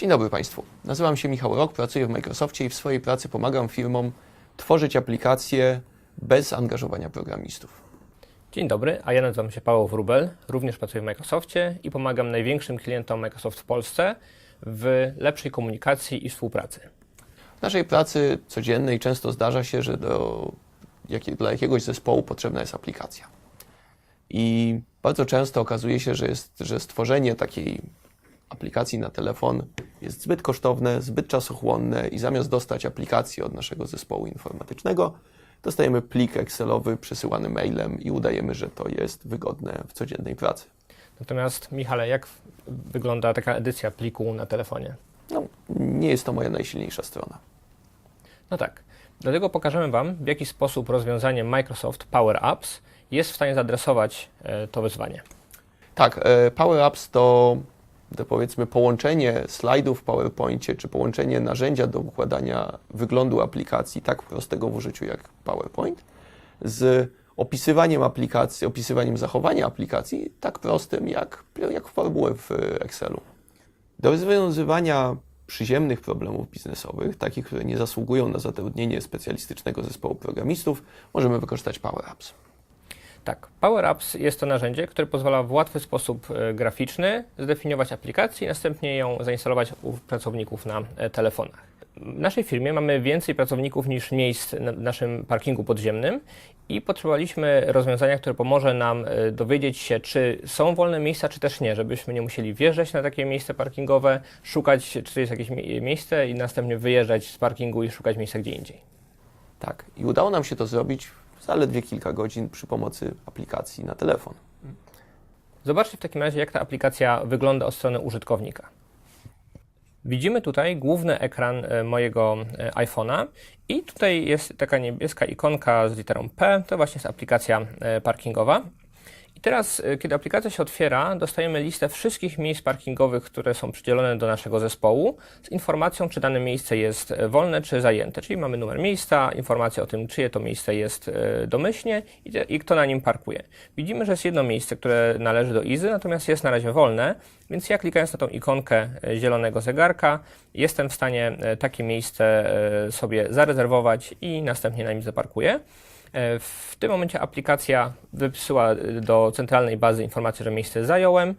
Dzień dobry Państwu. Nazywam się Michał Rok, pracuję w Microsoftie i w swojej pracy pomagam firmom tworzyć aplikacje bez angażowania programistów. Dzień dobry, a ja nazywam się Paweł Wrubel, również pracuję w Microsoftie i pomagam największym klientom Microsoft w Polsce w lepszej komunikacji i współpracy. W naszej pracy codziennej często zdarza się, że do, jakie, dla jakiegoś zespołu potrzebna jest aplikacja. I bardzo często okazuje się, że, jest, że stworzenie takiej aplikacji na telefon jest zbyt kosztowne, zbyt czasochłonne i zamiast dostać aplikację od naszego zespołu informatycznego, dostajemy plik Excelowy przesyłany mailem i udajemy, że to jest wygodne w codziennej pracy. Natomiast, Michale, jak wygląda taka edycja pliku na telefonie? No, nie jest to moja najsilniejsza strona. No tak, dlatego pokażemy Wam, w jaki sposób rozwiązanie Microsoft Power Apps jest w stanie zaadresować e, to wyzwanie. Tak, e, Power Apps to, to powiedzmy połączenie slajdów w PowerPoincie, czy połączenie narzędzia do układania wyglądu aplikacji, tak prostego w użyciu jak PowerPoint, z opisywaniem aplikacji, opisywaniem zachowania aplikacji, tak prostym jak, jak formułę w Excelu. Do rozwiązywania przyziemnych problemów biznesowych, takich, które nie zasługują na zatrudnienie specjalistycznego zespołu programistów, możemy wykorzystać Power Apps. Tak, Power Apps jest to narzędzie, które pozwala w łatwy sposób e, graficzny zdefiniować aplikację i następnie ją zainstalować u pracowników na e, telefonach. W naszej firmie mamy więcej pracowników niż miejsc na naszym parkingu podziemnym i potrzebowaliśmy rozwiązania, które pomoże nam e, dowiedzieć się, czy są wolne miejsca, czy też nie, żebyśmy nie musieli wjeżdżać na takie miejsce parkingowe, szukać, czy jest jakieś mie- miejsce i następnie wyjeżdżać z parkingu i szukać miejsca gdzie indziej. Tak, i udało nam się to zrobić zaledwie kilka godzin przy pomocy aplikacji na telefon. Zobaczcie w takim razie, jak ta aplikacja wygląda od strony użytkownika. Widzimy tutaj główny ekran e, mojego e, iPhone'a i tutaj jest taka niebieska ikonka z literą P, to właśnie jest aplikacja e, parkingowa. I teraz, e, kiedy aplikacja się otwiera, dostajemy listę wszystkich miejsc parkingowych, które są przydzielone do naszego zespołu, z informacją, czy dane miejsce jest e, wolne, czy zajęte. Czyli mamy numer miejsca, informację o tym, czyje to miejsce jest e, domyślnie i, i kto na nim parkuje. Widzimy, że jest jedno miejsce, które należy do Izy, natomiast jest na razie wolne, więc ja klikając na tą ikonkę zielonego zegarka, jestem w stanie takie miejsce sobie zarezerwować i następnie na nim zaparkuję. E, W tym momencie aplikacja wysyła do centralnej bazy informację, że miejsce zająłem,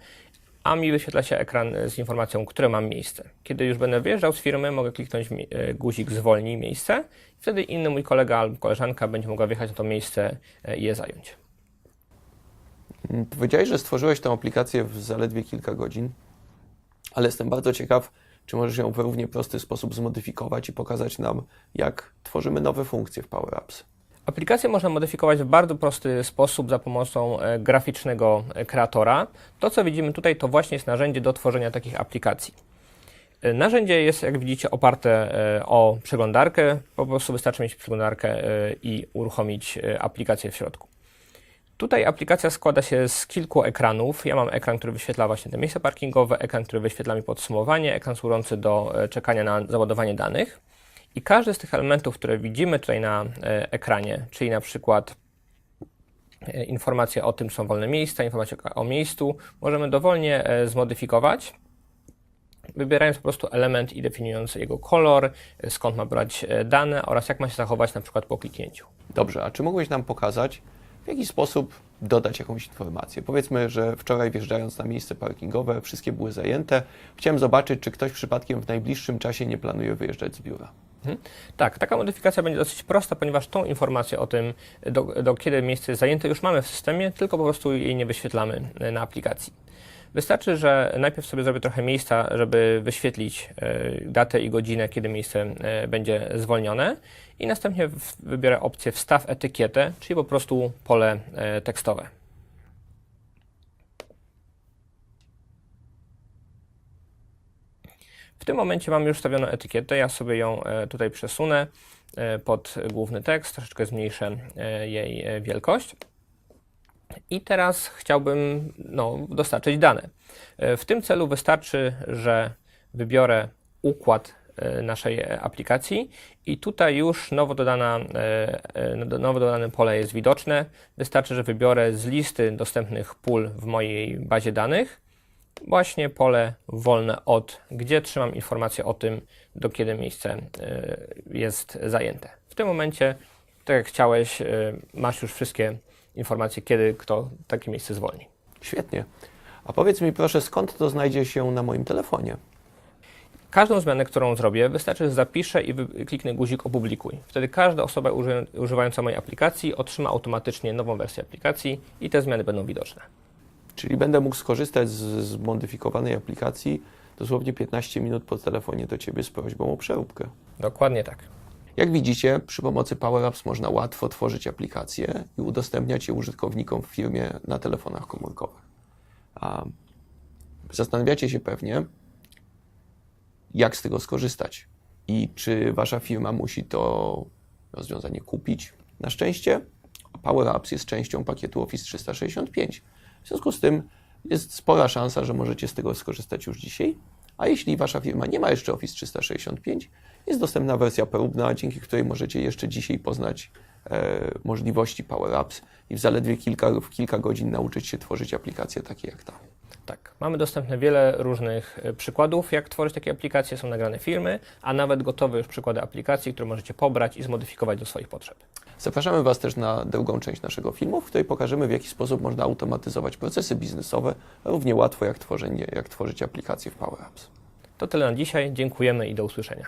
a mi wyświetla się ekran z informacją, które mam miejsce. Kiedy już będę wyjeżdżał z firmy, mogę kliknąć e, guzik zwolnij miejsce. Wtedy inny mój kolega albo koleżanka będzie mogła wjechać na to miejsce e, i je zająć. Powiedziałeś, że stworzyłeś tę aplikację w zaledwie kilka godzin, ale jestem bardzo ciekaw, czy możesz ją w równie prosty sposób zmodyfikować i pokazać nam, jak tworzymy nowe funkcje w Power Apps. Aplikację można modyfikować w bardzo prosty sposób za pomocą e, graficznego kreatora. To, co widzimy tutaj, to właśnie jest narzędzie do tworzenia takich aplikacji. E, Narzędzie jest, jak widzicie, oparte e, o przeglądarkę. Po prostu wystarczy mieć przeglądarkę i uruchomić aplikację w środku. Tutaj aplikacja składa się z kilku ekranów. Ja mam ekran, który wyświetla właśnie te miejsca parkingowe, ekran, który wyświetla mi podsumowanie, ekran służący do czekania na załadowanie danych. I każdy z tych elementów, które widzimy tutaj na e, ekranie, czyli na przykład e, informacje o tym, są wolne miejsca, informacje o miejscu, możemy dowolnie e, zmodyfikować, wybierając po prostu element i definiując jego kolor, skąd ma brać dane oraz jak ma się zachować na przykład po kliknięciu. Dobrze, a czy mógłbyś nam pokazać, w jaki sposób dodać jakąś informację? Powiedzmy, że wczoraj wjeżdżając na miejsce parkingowe, wszystkie były zajęte. Chciałem zobaczyć, czy ktoś przypadkiem w najbliższym czasie nie planuje wyjeżdżać z biura. Mhm. Tak, taka modyfikacja będzie dosyć prosta, ponieważ tą informację o tym, do, do kiedy miejsce jest zajęte, już mamy w systemie, tylko po prostu jej nie wyświetlamy e, na aplikacji. Wystarczy, że najpierw sobie zrobię trochę miejsca, żeby wyświetlić e, datę i godzinę, kiedy miejsce e, będzie zwolnione i następnie wybiorę opcję wstaw etykietę, czyli po prostu pole tekstowe. W tym momencie mam już stawioną etykietę, ja sobie ją e, tutaj przesunę e, pod główny tekst, troszeczkę zmniejszę e, jej wielkość. I teraz chciałbym no, dostarczyć dane. W tym celu wystarczy, że wybiorę układ naszej aplikacji i tutaj już nowo, dodana, nowo dodane pole jest widoczne. Wystarczy, że wybiorę z listy dostępnych pól w mojej bazie danych właśnie pole wolne od, gdzie trzymam informację o tym, do kiedy miejsce y, jest zajęte. W tym momencie, tak jak chciałeś, y, masz już wszystkie informacje, kiedy kto takie miejsce zwolni. Świetnie. A powiedz mi proszę, skąd to znajdzie się na moim telefonie? Każdą zmianę, którą zrobię, wystarczy, że zapiszę i kliknę guzik opublikuj. Wtedy każda osoba uży, używająca mojej aplikacji otrzyma automatycznie nową wersję aplikacji i te zmiany będą widoczne. Czyli będę mógł skorzystać z zmodyfikowanej aplikacji dosłownie 15 minut po telefonie do Ciebie z prośbą o przeróbkę. Dokładnie tak. Jak widzicie, przy pomocy Power Apps można łatwo tworzyć aplikacje i udostępniać je użytkownikom w firmie na telefonach komórkowych. A zastanawiacie się pewnie, jak z tego skorzystać i czy Wasza firma musi to rozwiązanie kupić. Na szczęście Power Apps jest częścią pakietu Office 365. W związku z tym jest spora szansa, że możecie z tego skorzystać już dzisiaj. A jeśli Wasza firma nie ma jeszcze Office 365, jest dostępna wersja próbna, dzięki której możecie jeszcze dzisiaj poznać e, możliwości Power Apps i w zaledwie kilka, w kilka godzin nauczyć się tworzyć aplikacje takie jak ta. Tak, mamy dostępne wiele różnych e, przykładów, jak tworzyć takie aplikacje, są nagrane filmy, a nawet gotowe już przykłady aplikacji, które możecie pobrać i zmodyfikować do swoich potrzeb. Zapraszamy Was też na drugą część naszego filmu, w której pokażemy, w jaki sposób można automatyzować procesy biznesowe równie łatwo jak, tworzenie, jak tworzyć aplikacje w Power Apps. To tyle na dzisiaj, dziękujemy i do usłyszenia.